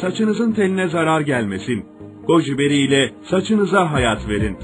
saçınızın teline zarar gelmesin. Goji Berry ile saçınıza hayat verin.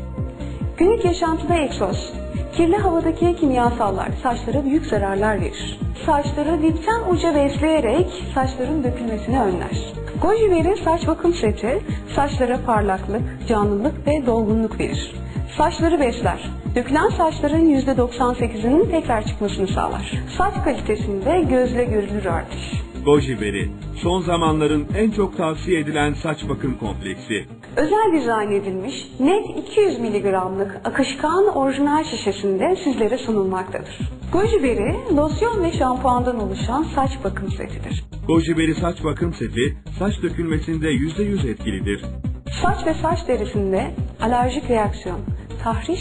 Günlük yaşantıda egzoz, kirli havadaki kimyasallar saçlara büyük zararlar verir. Saçları dipten uca besleyerek saçların dökülmesini önler. Goji Berry saç bakım seti saçlara parlaklık, canlılık ve dolgunluk verir. Saçları besler. Dökülen saçların %98'inin tekrar çıkmasını sağlar. Saç kalitesinde gözle görülür artış. Goji son zamanların en çok tavsiye edilen saç bakım kompleksi. Özel dizayn edilmiş net 200 miligramlık akışkan orijinal şişesinde sizlere sunulmaktadır. Goji Berry, losyon ve şampuandan oluşan saç bakım setidir. Goji saç bakım seti, saç dökülmesinde %100 etkilidir. Saç ve saç derisinde alerjik reaksiyon, tahriş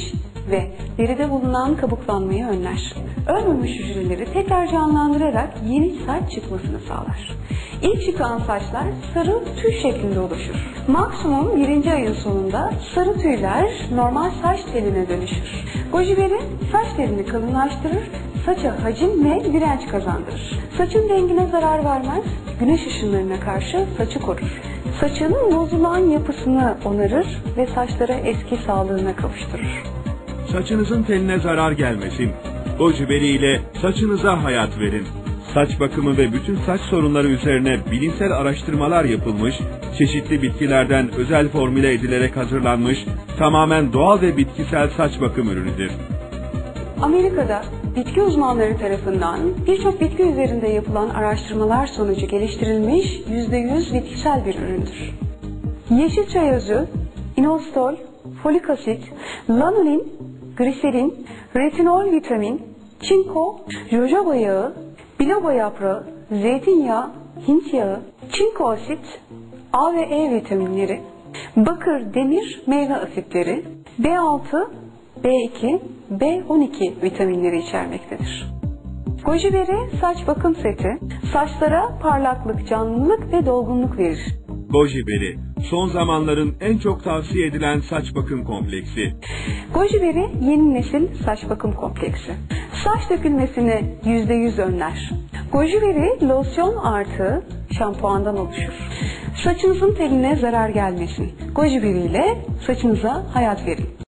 ve deride bulunan kabuklanmayı önler. Ölmemiş hücreleri tekrar canlandırarak yeni saç çıkmasını sağlar. İlk çıkan saçlar sarı tüy şeklinde oluşur. Maksimum birinci ayın sonunda sarı tüyler normal saç teline dönüşür. Goji Berry saç telini kalınlaştırır, saça hacim ve direnç kazandırır. Saçın rengine zarar vermez, güneş ışınlarına karşı saçı korur. Saçının bozulan yapısını onarır ve saçlara eski sağlığına kavuşturur. Saçınızın teline zarar gelmesin. Goji Berry ile saçınıza hayat verin. Saç bakımı ve bütün saç sorunları üzerine bilimsel araştırmalar yapılmış, çeşitli bitkilerden özel formüle edilerek hazırlanmış, tamamen doğal ve bitkisel saç bakım ürünüdür. Amerika'da bitki uzmanları tarafından birçok bitki üzerinde yapılan araştırmalar sonucu geliştirilmiş %100 bitkisel bir üründür. Yeşil çay özü, inositol, folik asit, lanolin, gliserin, retinol vitamin, çinko, jojoba yağı, biloba yaprağı, zeytinyağı, hint yağı, çinko asit, A ve E vitaminleri, bakır, demir, meyve asitleri, B6, B2, B12 vitaminleri içermektedir. Goji Berry saç bakım seti, saçlara parlaklık, canlılık ve dolgunluk verir. Goji Berry, son zamanların en çok tavsiye edilen saç bakım kompleksi. Goji Berry yeni nesil saç bakım kompleksi. Saç dökülmesini %100 önler. Goji Berry losyon artı şampuandan oluşur. Saçınızın teline zarar gelmesin. Goji Berry ile saçınıza hayat verin.